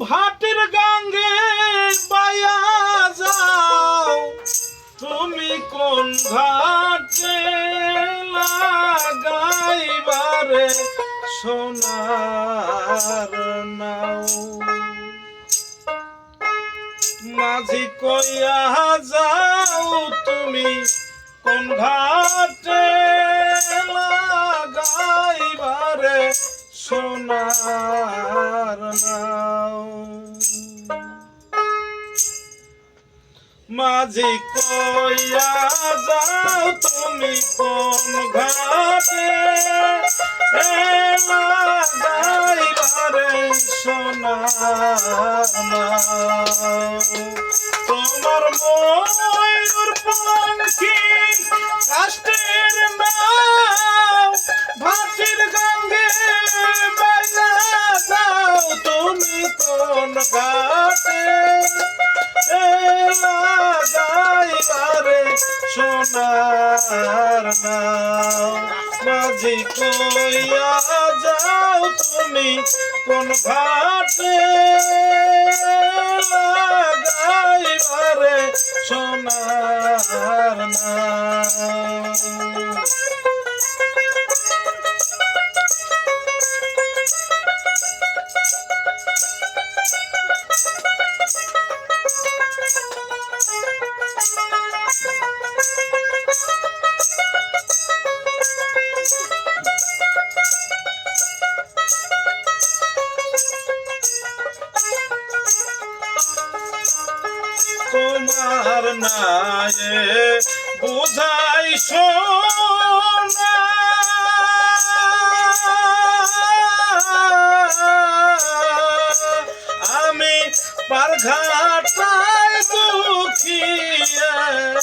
ভাটির গাঙ্গে বায়া যাও। তুমি কোন ঘাটে লাগাইবারে সোনার নাও? মাঝি কইয়া যাও, তুমি কোন ঘাটে লাগাইবারে সোনার মাঝি কইয়া যাও তুমি কোন ঘাটে? লাগাইবারে সোনার তোমার ময়ূর পঙ্খী কাষ্টের সোনার নাও মাঝি কইয়া যাও তুমি কোন ঘাটে সোনার নাও তোমার নায়ে বুঝাই সোনা আমি পারঘাটায় দুঃখী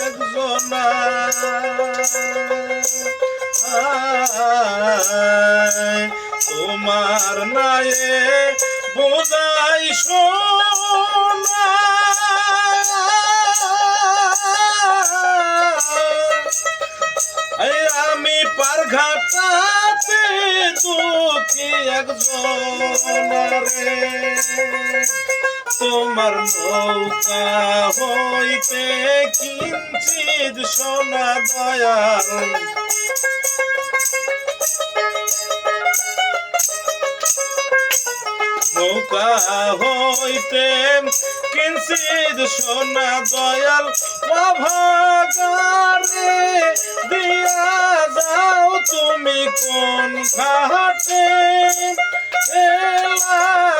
একজনা। তোমার নায়ে বোঝাই সোনা পারঘাটাতে তোকে একজন রে। তোমার নৌকা হইতে কিঞ্চিত সোনা দয়াল। নৌকা হইতে কিঞ্চিত সোনা দয়াল অভাগারে দিয়া যাও তুমি কোন ঘাটে।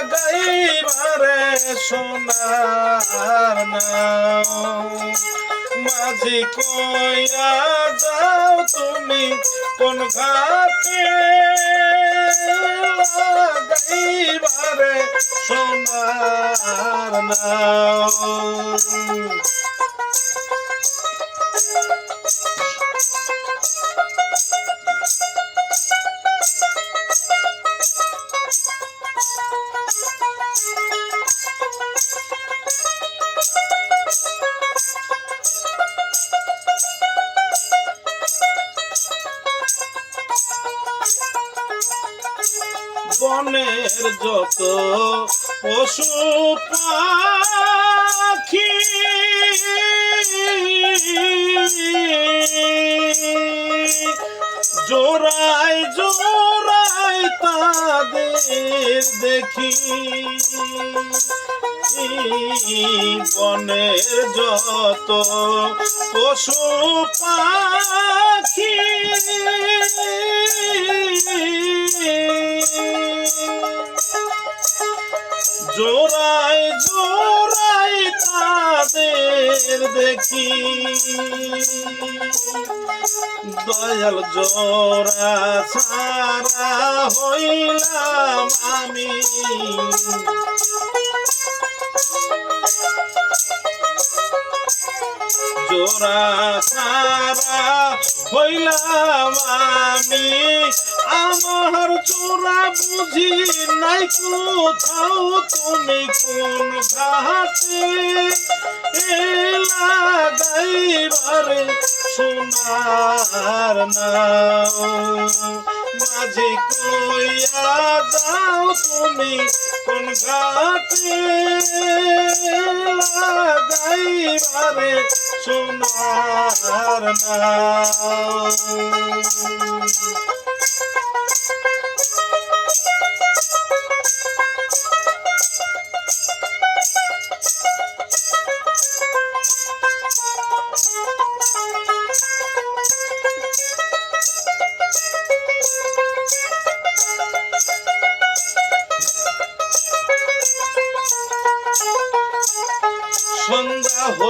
লাগাইবারে সোনার নাও। মাঝি কয়া যাও তুমি কোন ঘাটে? লাগাইবারে সোনার নাও বনের যত পশু পাখি জোড়ায় জোড়ায় তাদের দেখি। বনের যত পশু পাখি জোড়ায় জোড়ায় তাদের দেখি। দয়াল জোড়া ছাড়া হইলাম আমি। জোড়া ছাড়া হইলাম আমি। আমার জোড়া বুঝি নাই কোথাও তুমি কোন ঘাটে। লাগাইবারে সোনার নাও। মাঝে কইয়া যাও তুমি কোন ঘাটে। লাগাইবারে সোনার নাও।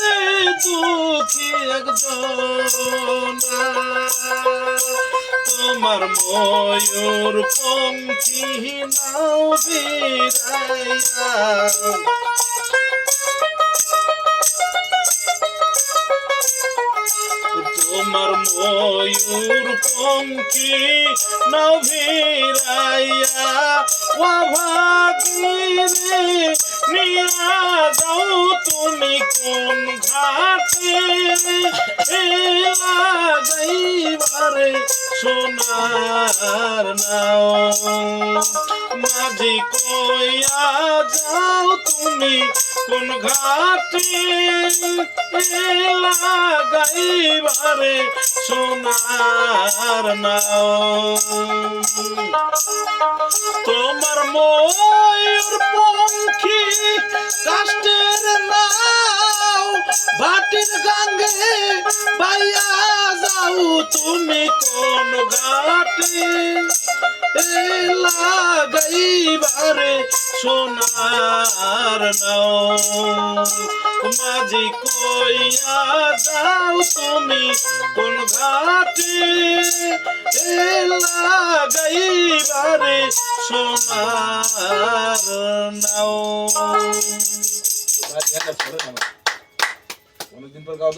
ঘাটাতে দুঃখী একজন তোমার ময়ূর পঙ্খী নাও বিরাইয়া তোমার ময়ূর পঙ্খী নাও ভাগিরে নিয়া যাও তুমি কোন ঘাটে লাগাইবারে সোনার নাও মাঝি কইয়া যাও তুমি কোন ঘাটে লাগাইবারে সোনার নাও। ময়ূর পঙ্খী কাষ্টের নাও ভাটির গাঙ্গে পাইয়া যাও। তুমি কোন ঘাটে লাগাইবারে সোনার নাও। মাঝি কইয়া যাও তুমি কোন ঘাটে? লাগাইবারে সোনার নাও। অনেকদিন পর গাও